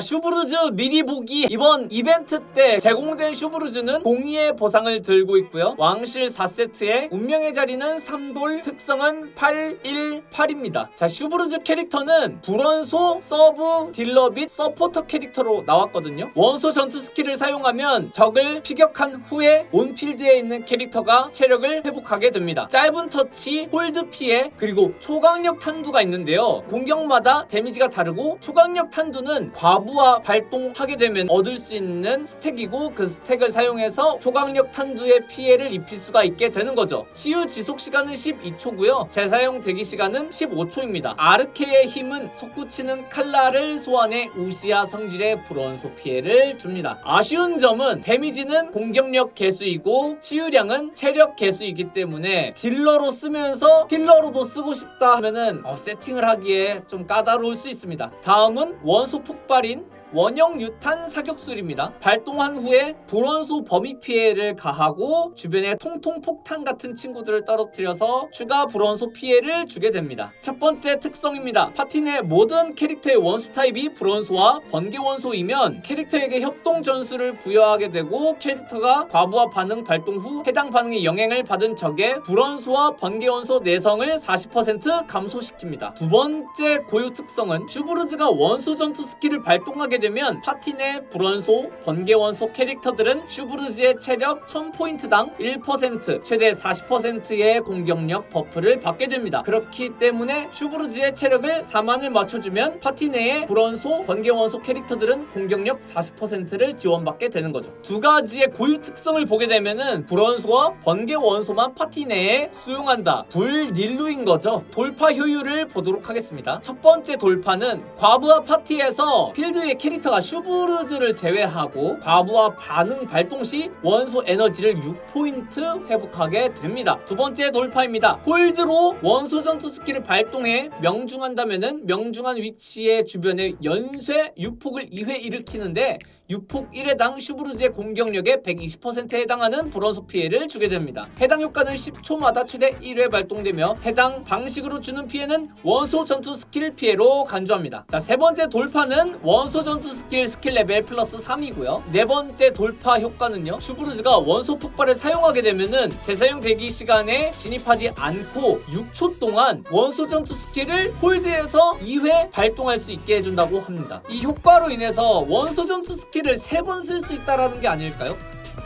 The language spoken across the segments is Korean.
슈브루즈 미리 보기 이번 이벤트 때 제공된 슈브루즈는 공의의 보상을 들고 있고요. 왕실 4세트의 운명의 자리는 3돌, 특성은 818입니다. 자, 슈브루즈 캐릭터는 불원소, 서브, 딜러 및 서포터 캐릭터로 나왔거든요. 원소 전투 스킬을 사용하면 적을 피격한 후에 온필드에 있는 캐릭터가 체력을 회복하게 됩니다. 짧은 터치, 홀드 피해, 그리고 초강력 탄두가 있는데요. 공격마다 데미지가 다르고 초강력 탄두는 과부 하 발동하게 되면 얻을 수 있는 스택이고 그 스택을 사용해서 초강력 탄두의 피해를 입힐 수가 있게 되는 거죠. 치유 지속 시간은 12초고요. 재사용 대기 시간은 15초입니다. 아르케의 힘은 솟구치는 칼날을 소환해 우시아 성질의 불원소 피해를 줍니다. 아쉬운 점은 데미지는 공격력 개수이고 치유량은 체력 개수이기 때문에 딜러로 쓰면서 힐러로도 쓰고 싶다 하면은 어, 세팅을 하기에 좀 까다로울 수 있습니다. 다음은 원소 폭발인 원형 유탄 사격술입니다. 발동한 후에 불원소 범위 피해를 가하고 주변에 통통 폭탄 같은 친구들을 떨어뜨려서 추가 불원소 피해를 주게 됩니다. 첫 번째 특성입니다. 파티 내 모든 캐릭터의 원소 타입이 불원소와 번개 원소이면 캐릭터에게 협동 전술을 부여하게 되고 캐릭터가 과부하 반응 발동 후 해당 반응의 영향을 받은 적의 불원소와 번개 원소 내성을 40% 감소시킵니다. 두 번째 고유 특성은 슈브르즈가 원소 전투 스킬을 발동하게 되면 파티 내 불원소, 번개 원소 캐릭터들은 슈브르즈의 체력 1000포인트당 1% 최대 40%의 공격력 버프를 받게 됩니다. 그렇기 때문에 슈브르즈의 체력을 4만을 맞춰주면 파티 내의 불원소, 번개 원소 캐릭터들은 공격력 40%를 지원받게 되는 거죠. 두 가지의 고유 특성을 보게 되면은 불원소와 번개 원소만 파티 내에 수용한다. 불닐루인 거죠. 돌파 효율을 보도록 하겠습니다. 첫 번째 돌파는 과부하 파티에서 필드의 캐 릭터가 슈브르즈를 제외하고 과부하 반응 발동 시 원소 에너지를 6포인트 회복하게 됩니다. 두 번째 돌파입니다. 홀드로 원소 전투 스킬을 발동해 명중한다면은 명중한 위치의 주변에 연쇄 유폭을 2회 일으키는데 유폭 1회당 슈브르즈의 공격력의 120%에 해당하는 불원소 피해를 주게 됩니다. 해당 효과는 10초마다 최대 1회 발동되며 해당 방식으로 주는 피해는 원소 전투 스킬 피해로 간주합니다. 자, 세 번째 돌파는 원소 전투 스킬 스킬 레벨 플러스 3이고요. 네 번째 돌파 효과는요. 슈브르즈가 원소 폭발을 사용하게 되면은 재사용 대기 시간에 진입하지 않고 6초 동안 원소 전투 스킬을 홀드해서 2회 발동할 수 있게 해준다고 합니다. 이 효과로 인해서 원소 전투 스킬 을 3번 쓸 수 있다라는 게 아닐까요?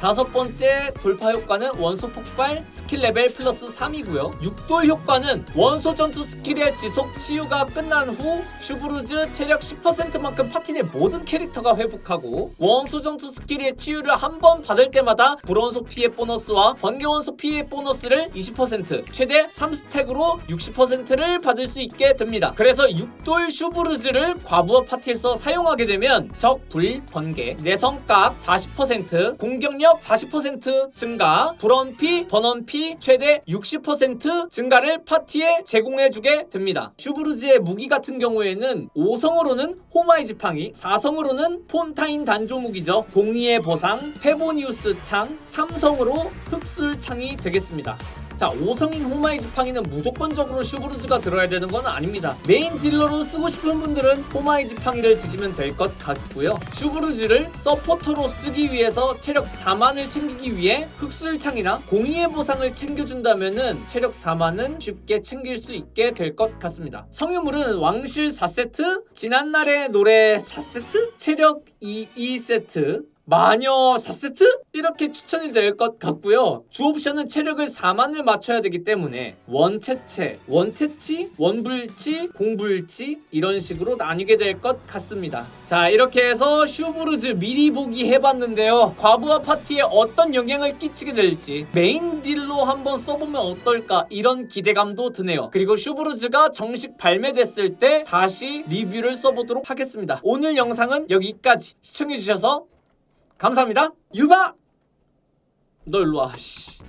다섯 번째 돌파 효과는 원소 폭발 스킬 레벨 플러스 3이고요. 육돌 효과는 원소 전투 스킬의 지속 치유가 끝난 후 슈브루즈 체력 10%만큼 파티 내 모든 캐릭터가 회복하고 원소 전투 스킬의 치유를 한 번 받을 때마다 불원소 피해 보너스와 번개 원소 피해 보너스를 20% 최대 3스택으로 60%를 받을 수 있게 됩니다. 그래서 육돌 슈브루즈를 과부하 파티에서 사용하게 되면 적, 불, 번개, 내성각 40% 공격력 40% 증가, 불원피, 번원피 최대 60% 증가를 파티에 제공해주게 됩니다. 슈브르즈의 무기 같은 경우에는 5성으로는 호마이 지팡이, 4성으로는 폰타인 단조 무기죠. 공의의 보상, 페보니우스 창, 3성으로 흑술 창이 되겠습니다. 자, 5성인 호마이 지팡이는 무조건적으로 슈브르즈가 들어야 되는 건 아닙니다. 메인 딜러로 쓰고 싶은 분들은 호마이 지팡이를 드시면 될 것 같고요. 슈브르즈를 서포터로 쓰기 위해서 체력 4만을 챙기기 위해 흑술창이나 공의의 보상을 챙겨준다면은 체력 4만은 쉽게 챙길 수 있게 될 것 같습니다. 성유물은 왕실 4세트, 지난날의 노래 4세트, 체력 2 2세트, 마녀 4세트? 이렇게 추천이 될 것 같고요. 주 옵션은 체력을 4만을 맞춰야 되기 때문에 원체체, 원체치, 원불치, 공불치 이런 식으로 나뉘게 될 것 같습니다. 자 이렇게 해서 슈브르즈 미리 보기 해봤는데요. 과부하 파티에 어떤 영향을 끼치게 될지 메인 딜로 한번 써보면 어떨까 이런 기대감도 드네요. 그리고 슈브르즈가 정식 발매됐을 때 다시 리뷰를 써보도록 하겠습니다. 오늘 영상은 여기까지 시청해주셔서 감사합니다. 유바! 너 일로 와. 씨.